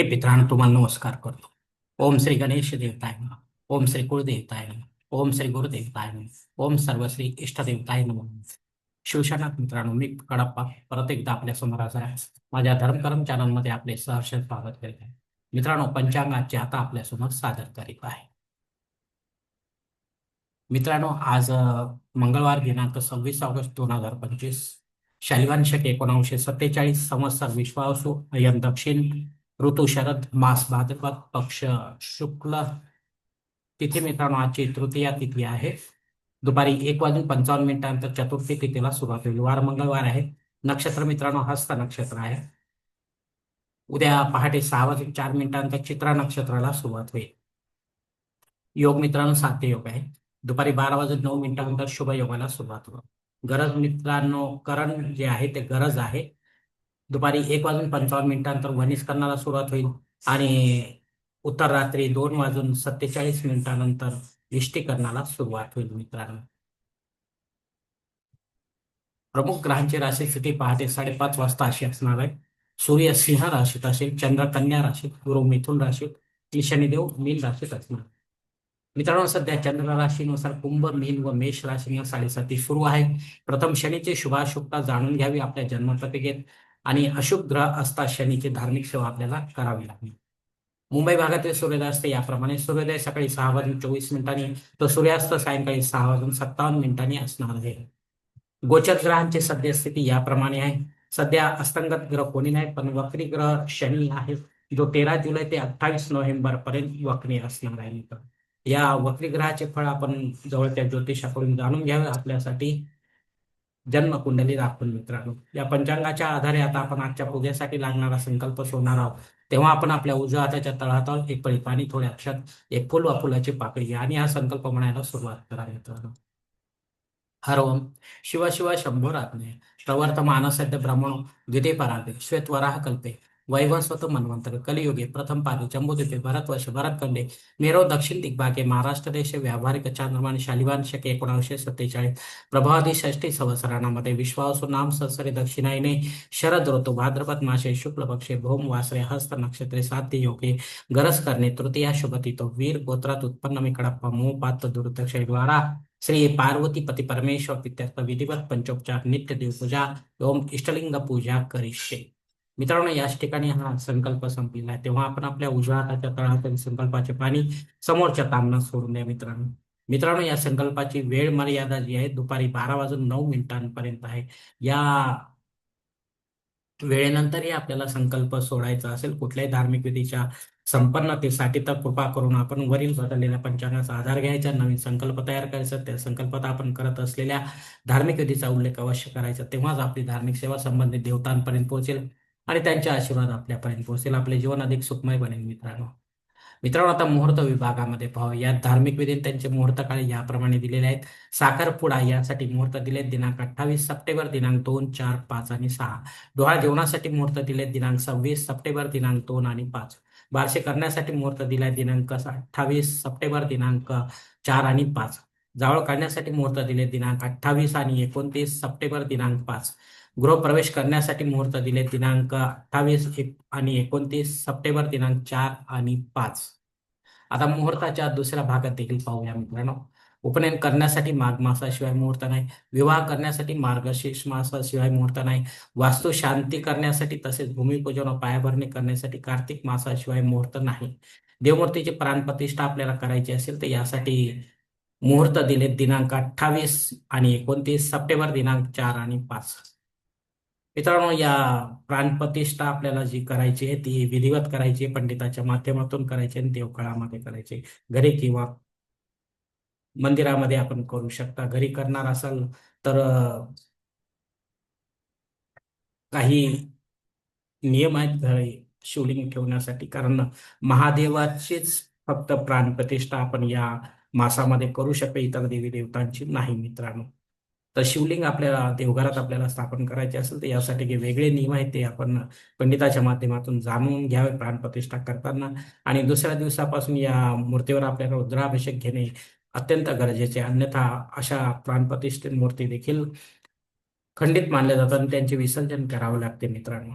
हे मित्रांनो तुम्हाला नमस्कार करतो. ओम श्री गणेश देवताय ओम श्री कुळदेवताय ओम श्री गुरुदेवताय नमः. ओम सर्वश्री इष्टदेवताय नमः. शिवशनाथ मित्रांनो मी कडप्पा. परत एकदा आपल्यासमोर हजर आहे. माझ्या धर्मकर्म चॅनलमध्ये आपले सहर्ष स्वागत करीत आहे. मित्रांनो पंचांगाचे आता आपल्यासमोर सादर करीत आहे. मित्रांनो आज मंगळवार दिनांक सव्वीस ऑगस्ट दोन हजार पंचवीस. शालिवान शक एकोणीसशे सत्तेचाळीस संवत्सर विश्वासू अयन दक्षिण ऋतू शरद मास भाद्रपद पक्ष शुक्ल तिथी मित्रांनो आजची तृतीया तिथी आहे. दुपारी एक वाजून पंचावन्न मिनिटानंतर चतुर्थी तिथीला सुरुवात होईल. वार मंगळवार आहे. नक्षत्र मित्रांनो हस्त नक्षत्र आहे. उद्या पहाटे सहा वाजून चार मिनिटानंतर चित्रा नक्षत्राला सुरुवात होईल. योग मित्रांनो साध्य योग आहे. दुपारी बारा वाजून नऊ मिनिटानंतर शुभ योगाला सुरुवात होईल. गरज मित्रांनो करण जे आहे ते गरज आहे. दुपारी एक वाजून पंचावन्न मिनिटांनंतर वनिस्करणाला सुरुवात होईल. आणि उत्तर रात्री दोन वाजून सत्तेचाळीस मिनिटानंतर इष्टीकरणाला सुरुवात होईल मित्रांनो. प्रमुख ग्रहांची राशी स्थिती पहाटे साडेपाच वाजता अशी असणार आहे. सूर्य सिंह राशीत असेल चंद्र कन्या राशीत गुरु मिथुन राशीत शनिदेव मीन राशीत असणार. मित्रांनो सध्या चंद्र राशीनुसार कुंभ मीन व मेष राशीनं साडेसाती सुरू आहे. प्रथम शनीची शुभाशुभता जाणून घ्यावी आपल्या जन्मपत्रिकेत. आणि अशुभ ग्रह असता शनीची धार्मिक सेवा आपल्याला करावी लागेल. मुंबई भागातील सूर्योदय याप्रमाणे सूर्योदय सकाळी सहा वाजून चोवीस मिनिटांनी तर सूर्यास्त सायंकाळी सहा वाजून सत्तावन्न मिनिटांनी असणार आहे. गोचर ग्रहांची सद्यस्थिती याप्रमाणे आहे. सध्या अस्तंगत ग्रह कोणी नाही पण वक्री ग्रह शनी आहे जो तेरा जुलै ते अठ्ठावीस नोव्हेंबर पर्यंत वक्री असणार आहे. या वक्री ग्रहाचे फळ आपण जवळच्या ज्योतिषाकडून जाणून घ्यावे. आपल्यासाठी जन्मकुंडली दाखवून मित्रांनो. या पंचांगाच्या आधारे आता आपण आजच्या पूजेसाठी लागणारा संकल्प सोडणार आहोत. तेव्हा आपण आपल्या उजव्या हाताच्या तळहातावर एक पळी पाणी थोडे अक्षात एक फुल व फुलाची पाकळी घ्या आणि हा संकल्प म्हणायला सुरुवात करा मित्रांनो. हर ओम. शिव शिव शंभो रात्मे प्रवर्तमानसद्य ब्रह्मणो. द्वितीय परागे श्वेतवराह कल्पे. वैवस्वत मन्वंतर कलियुगे प्रथम पादे जम्बूद्वीपे भरतवर्ष भरतखंडे. मेरो दक्षिण दिग्भागे महाराष्ट्र देश व्यावहारिक चांद्रमान शालिवान शके एकोणीसशे सत्तेचाळीस. प्रभादी षष्टी संवसरणामध्ये विश्वासू नाम संसरे दक्षिणायने. शरद ऋतू भाद्रपद मासे शुक्ल पक्षे भौम वासरे हस्त नक्षत्रे साध्य योगे. गरज करणे तृतीया शुभतितो वीर गोत्रात उत्पन्न मी कडप्पा मोह पात्र दुर्दक्ष द्वारा. श्री पार्वती पती परमेश्वर पित्यर्थ विधिवत पंचोपचार नित्य देवपूजा. ओम इष्टलिंग पूजा करिष्ये. मित्रांनो याच ठिकाणी हा संकल्प संपलेला आहे. तेव्हा आपण आपल्या उजव्या हाताच्या तळहातील संकल्पाचे पाणी समोरच्या तांबनात सोडून द्या मित्रांनो. मित्रांनो या संकल्पाची वेळ मर्यादा जी आहे दुपारी बारा वाजून नऊ मिनिटांपर्यंत आहे. या वेळेनंतरही आपल्याला संकल्प सोडायचा असेल कुठल्याही धार्मिक विधीच्या संपन्नतेसाठी तर कृपा करून आपण वरील बदललेल्या पंचांगाचा आधार घ्यायचा नवीन संकल्प तयार करायचा त्या संकल्पात आपण करत असलेल्या धार्मिक विधीचा उल्लेख अवश्य करायचा. तेव्हाच आपली धार्मिक सेवा संबंधित देवतांपर्यंत पोहोचेल. आणि त्यांचे आशीर्वाद आपल्यापर्यंत पोहोचेल आपले जीवन अधिक सुखमय बनेल मित्रांनो. मित्रांनो आता मुहूर्त विभागामध्ये पाहू या धार्मिक विधीत त्यांचे मुहूर्त काळ याप्रमाणे दिलेले आहेत. साखरपुडा यासाठी मुहूर्त दिले दिनांक अठ्ठावीस सप्टेंबर दिनांक दोन चार पाच आणि सहा. डोळा जेवणासाठी मुहूर्त दिले दिनांक सव्वीस सप्टेंबर दिनांक दोन आणि पाच. बारसे करण्यासाठी मुहूर्त दिलाय दिनांक अठ्ठावीस सप्टेंबर दिनांक चार आणि पाच. जावळ काढण्यासाठी मुहूर्त दिले. दिनांक अठ्ठावीस आणि एकोणतीस सप्टेंबर दिनांक पाच. गृहप्रवेश करण्यासाठी मुहूर्त दिले. दिनांक अठ्ठावीस एक आणि एकोणतीस सप्टेंबर दिनांक चार आणि पाच. आता मुहूर्ताच्या दुसऱ्या भागात देखील पाहूया मित्रांनो. उपनयन करण्यासाठी माघ मासाशिवाय मुहूर्त नाही. विवाह करण्यासाठी मार्गशीर्ष मासाशिवाय मुहूर्त नाही. वास्तू शांती करण्यासाठी तसेच भूमिपूजन व पायाभरणी करण्यासाठी कार्तिक मासाशिवाय मुहूर्त नाही. देवमूर्तीची प्राणप्रतिष्ठा आपल्याला करायची असेल तर यासाठी मुहूर्त दिले दिनांक अठ्ठावीस आणि एकोणतीस सप्टेंबर दिनांक चार आणि पाच. मित्रांनो या प्राणप्रतिष्ठा आपल्याला जी करायची आहे ती विधिवत करायची पंडिताच्या माध्यमातून करायची आणि देवकाळामध्ये करायची घरी किंवा मंदिरामध्ये आपण करू शकता. घरी करणार असाल तर काही नियम आहेत घरी शिवलिंग ठेवण्यासाठी. कारण महादेवाचीच फक्त प्राणप्रतिष्ठा आपण या मासामध्ये करू शकते इतर देवी देवतांची नाही मित्रांनो. तर शिवलिंग आपल्याला देवघरात आपल्याला स्थापन करायचे असेल तर यासाठी जे वेगळे नियम आहेत ते आपण पंडिताच्या माध्यमातून जाणून घ्यावे प्राणप्रतिष्ठा करताना. आणि दुसऱ्या दिवसापासून या मूर्तीवर आपल्याला रुद्राभिषेक घेणे अत्यंत गरजेचे अन्यथा अशा प्राणप्रतिष्ठित मूर्ती देखील खंडित मानल्या जातात आणि त्यांचे विसर्जन करावे लागते मित्रांनो.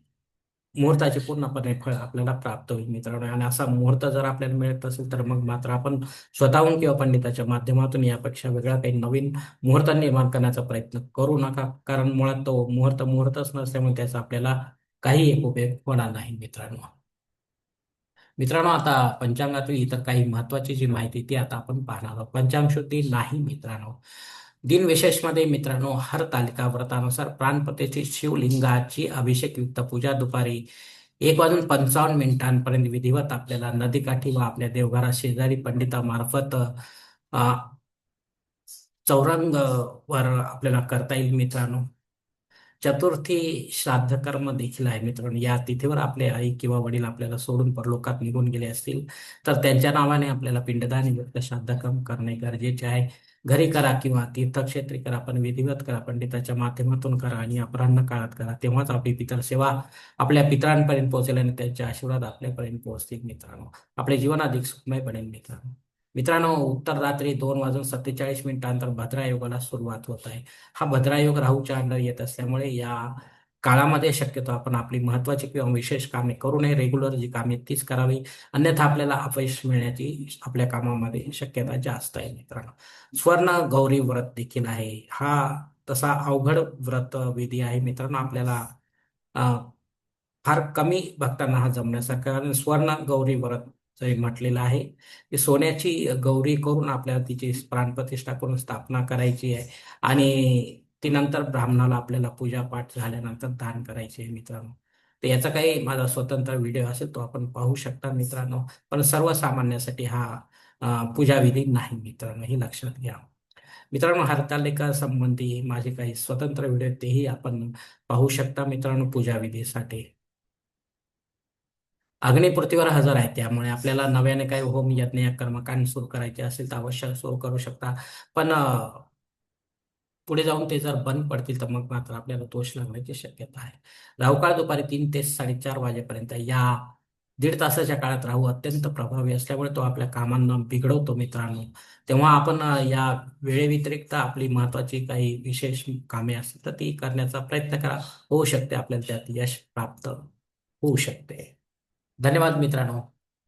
मुहूर्ताचे पूर्णपणे फळ आपल्याला प्राप्त होईल मित्रांनो. आणि असा मुहूर्त जर आपल्याला मिळत असेल तर मग मात्र आपण स्वतःहून किंवा पंडिताच्या माध्यमातून यापेक्षा वेगळा काही नवीन मुहूर्त निर्माण करण्याचा प्रयत्न करू नका. कारण मुळात तो मुहूर्त मुहूर्तच नसल्यामुळे त्याचा आपल्याला काही एक उपयोग होणार नाही मित्रांनो. मित्रांनो आता पंचांगातील इतर काही महत्वाची जी माहिती ती आता आपण पाहणार आहोत. पंचांग शुद्धी नाही मित्रांनो. दिनविशेषमध्ये मित्रांनो हर तालिका व्रतानुसार प्राणपतेची शिवलिंगाची अभिषेकयुक्त पूजा दुपारी एक वाजून पंचावन्न मिनिटांपर्यंत विधिवत आपल्याला नदीकाठी व आपल्या देवघरा शेजारी पंडितामार्फत चौरंग वर आपल्याला करता येईल मित्रांनो. चतुर्थी श्राद्ध कर्म देखील आहे मित्रांनो. या तिथीवर आपले आई किंवा वडील आपल्याला सोडून परलोकात निघून गेले असतील तर त्यांच्या नावाने आपल्याला पिंडदान युक्त श्राद्ध कर्म करणे गरजेचे आहे. घरी करा किंवा तीर्थक्षेत्री करा पण विधिवत करा पंडिताच्या माध्यमातून करा आणि अपराह्न काळात करा. तेव्हाच आपली पितर सेवा आपल्या पितरांपर्यंत पोहोचेल आणि त्यांचे आशीर्वाद आपल्यापर्यंत पोहोचतील मित्रांनो. आपले जीवन अधिक सुखमय बनेल मित्रांनो. मित्रांनो उत्तर रात्री दोन वाजून सत्तेचाळीस मिनिटांतर भद्रायोगाला सुरुवात होत आहे. हा भद्रायोग राहूच्या अंडर येत असल्यामुळे या काळामध्ये शक्यतो आपण आपली महत्वाची किंवा विशेष कामे करू नये. रेग्युलर जी कामे तीच करावी. अन्यथा आपल्याला अपयश मिळण्याची आपल्या कामामध्ये शक्यता जास्त आहे मित्रांनो. स्वर्ण गौरी व्रत देखील आहे. हा तसा अवघड व्रत विधी आहे मित्रांनो. आपल्याला फार कमी भक्तांना हा जमण्यासारखा कारण स्वर्ण गौरी व्रत जे म्हटलेलं आहे की सोन्याची गौरी करून आपल्याला तिची प्राणप्रतिष्ठा करून स्थापना करायची आहे. आणि ती नंतर ब्राह्मणाला आपल्याला पूजापाठ झाल्यानंतर दान करायचे मित्रांनो. तर याचा काही माझा स्वतंत्र व्हिडिओ असेल तो आपण पाहू शकता मित्रांनो. पण सर्वसामान्यासाठी हा पूजाविधी नाही मित्रांनो हे लक्षात घ्या. मित्रांनो हरतालिका संबंधी माझे काही स्वतंत्र व्हिडिओ तेही आपण पाहू शकता मित्रांनो पूजाविधीसाठी. अग्निपूर्तीवर हजर आहे त्यामुळे आपल्याला नव्याने काही होम यज्ञ कर्मकांड सुरू करायचे असेल तर अवश्य सुरू करू शकता. पण पुढे जाऊन ते जर बंद पडतील तर मग मात्र आपल्याला दोष लागण्याची शक्यता आहे. राहुकाळ दुपारी तीन ते साडेचार वाजेपर्यंत या दीड तासाच्या काळात राहू अत्यंत प्रभावी असल्यामुळे तो आपल्या कामांना बिघडवतो मित्रांनो. तेव्हा आपण या वेळेव्यतिरिक्त आपली महत्वाची काही विशेष कामे असतील तर ती करण्याचा प्रयत्न करा. होऊ शकते आपल्याला त्यात यश प्राप्त होऊ शकते. धन्यवाद मित्रांनो.